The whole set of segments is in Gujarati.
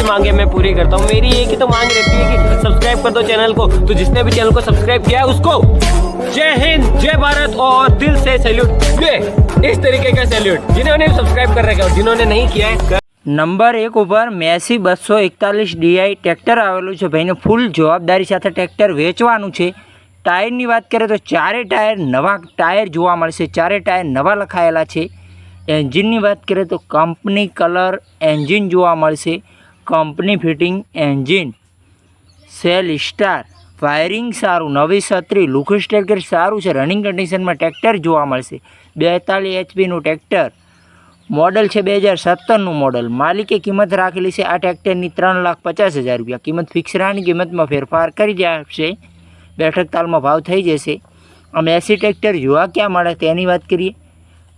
सबकी मांगे मैं पूरी करता हूँ मेरी एक ही तो मांग रहती है कि सब्सक्राइब कर दो चैनल को तो जिसने भी चैनल को सब्सक्राइब किया है उसको जय हिंद जय भारत और दिल से सैल्यूट ये इस तरीके का सैल्यूट जिन्होंने सब्सक्राइब कर रखा है और जिन्होंने नहीं किया है નંબર એક ઉપર મેસી બસો એકતાલીસ ડીઆઈ ટ્રેક્ટર આવેલું છે ભાઈને ફૂલ જવાબદારી સાથે ટ્રેક્ટર વેચવાનું છે ટાયરની વાત કરીએ તો ચારે ટાયર નવા ટાયર જોવા મળશે ચારે ટાયર નવા લખાયેલા છે એન્જિનની વાત કરીએ તો કંપની કલર એન્જિન જોવા મળશે company fitting engine, cell star, wiring સારું, નવી છત્રી લુકસ ટ્રેક્ટર સારું છે. રનિંગ કન્ડિશનમાં ટ્રેક્ટર જોવા મળશે. બેતાલીસ એચપીનું ટ્રેક્ટર. મોડલ છે બે હજાર સત્તરનું મોડલ. માલિકે કિંમત રાખેલી છે. આ ટ્રેક્ટરની ત્રણ લાખ પચાસ હજાર રૂપિયા. કિંમત ફિક્સ રહેવાની કિંમતમાં ફેરફાર કરી આપશે બેઠક તાલમાં ભાવ થઈ જશે. અમે એસી ટ્રેક્ટર જોવા ક્યાં મળે તેની વાત કરીએ.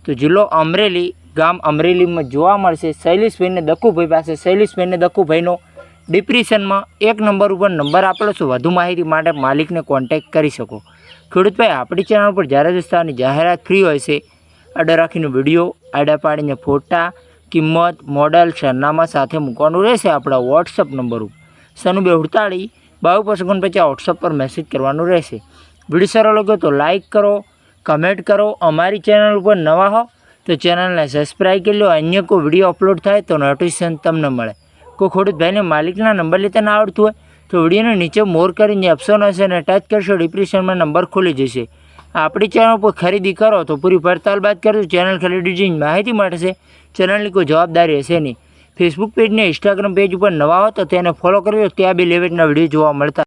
તો જિલ્લો અમરેલી, ગામ અમરેલીમાં જોવા મળશે શૈલેષભાઈને દકુભાઈ પાસે. શૈલેષભાઈને દકુભાઈનો ડિપ્રેશનમાં એક નંબર ઉપર નંબર આપેલો છે. વધુ માહિતી માટે માલિકને કોન્ટેક્ટ કરી શકો. ખેડૂતભાઈ, આપણી ચેનલ પર જ્યારે દસ્તાની જાહેરાત ફ્રી હોય છે આડા રાખીને વીડિયો આડા પાડીને ફોટા, કિંમત મોડલ સરનામા સાથે મૂકવાનું રહેશે આપણા વોટ્સઅપ નંબર ઉપર. સનુ બે અડતાળી બાવીસ પાંચ પછી વોટ્સઅપ પર મેસેજ કરવાનું રહેશે. વીડિયો સારો લાગ્યો તો લાઇક કરો કમેન્ટ કરો, અમારી ચેનલ ઉપર નવા હો, તો ચેનલને સબસ્ક્રાઈબ કરી લો, અન્ય કોઈ વીડિયો અપલોડ થાય તો નોટિફિકેશન તમને મળે. કોઈ ખેડૂત ભાઈને માલિકના નંબર લેતા ના આવડતું હોય, તો વિડીયોને નીચે મોર કરીને ઓપ્શન હશે અને ટચ કરશો ડિપ્રેશનમાં નંબર ખુલી જશે. આપણી ચેનલ પર ખરીદી કરો, તો પૂરી પડતાલ બાદ કરજો ચેનલ ખરીદીની માહિતી મળશે. ચેનલની કોઈ જવાબદારી હશે નહીં. ફેસબુક પેજ ને ઇન્સ્ટાગ્રામ પેજ ઉપર નવા હો, તો તેને ફોલો કરજો, ત્યાં બી લેવેટના વીડિયો જોવા મળતા